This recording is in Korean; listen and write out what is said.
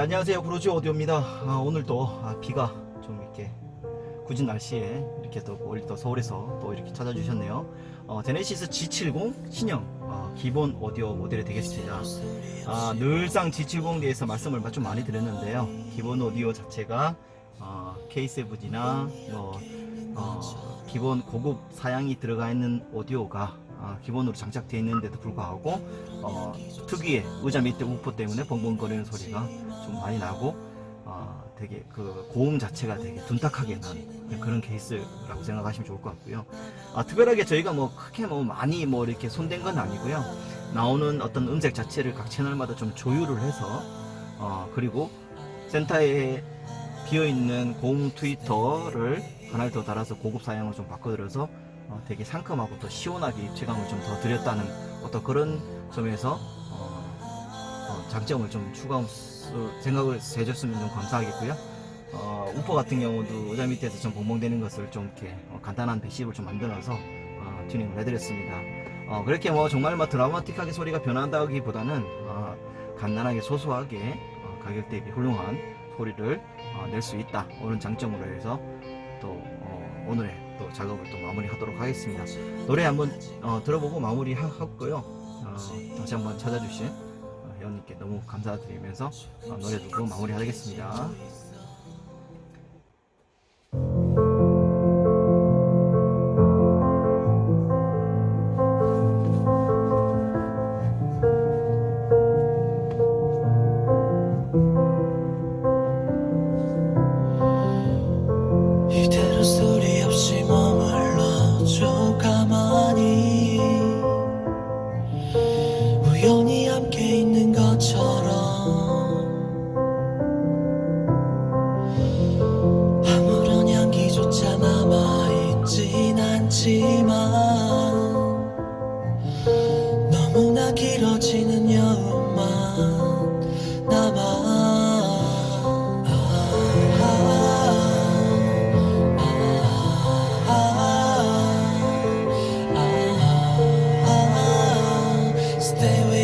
안녕하세요. 구로지 오디오입니다. 아, 오늘도 아, 비가 좀 이렇게 굳은 날씨에 이렇게 또 멀리 또 서울에서 또 이렇게 찾아주셨네요. 어, 제네시스 G70 신형 어, 기본 오디오 모델이 되겠습니다. 아, 늘상 G70에 대해서 말씀을 좀 많이 드렸는데요. 기본 오디오 자체가 어, K7이나 뭐 어, 기본 고급 사양이 들어가 있는 오디오가 아, 기본으로 장착되어 있는데도 불구하고 어, 특유의 의자 밑에 우퍼 때문에 벙벙거리는 소리가 좀 많이 나고 어, 되게 그 고음 자체가 되게 둔탁하게 나는 그런 케이스라고 생각하시면 좋을 것 같고요. 아, 특별하게 저희가 뭐 크게 뭐 많이 뭐 이렇게 손댄 건 아니고요. 나오는 어떤 음색 자체를 각 채널마다 좀 조율을 해서 어, 그리고 센터에 비어 있는 고음 트위터를 하나를 더 달아서 고급 사양을 좀 바꿔드려서 어, 되게 상큼하고 또 시원하게 입체감을 좀 더 드렸다는 어떤 그런 점에서 어, 어, 장점을 좀 추가할 생각을 해줬으면 좀 감사하겠고요. 어, 우퍼 같은 경우도 의자 밑에서 좀 봉봉되는 것을 좀 이렇게 어, 간단한 배십을 좀 만들어서 어, 튜닝을 해드렸습니다. 어, 그렇게 뭐 정말 뭐 드라마틱하게 소리가 변한다기보다는 어, 간단하게 소소하게 어, 가격 대비 훌륭한 소리를 어, 낼 수 있다. 오는 장점으로 해서 또 어, 오늘의 또 작업을 또 마무리하도록 하겠습니다. 노래 한번 어, 들어보고 마무리 하고요. 어, 다시 한번 찾아주신 어, 회원님께 너무 감사드리면서 어, 노래 듣고 마무리하겠습니다. 함께 있는 것처럼. 아무런 향기조차 남아있진 않지만 너무나 길어지는 여운만 남아. Stay with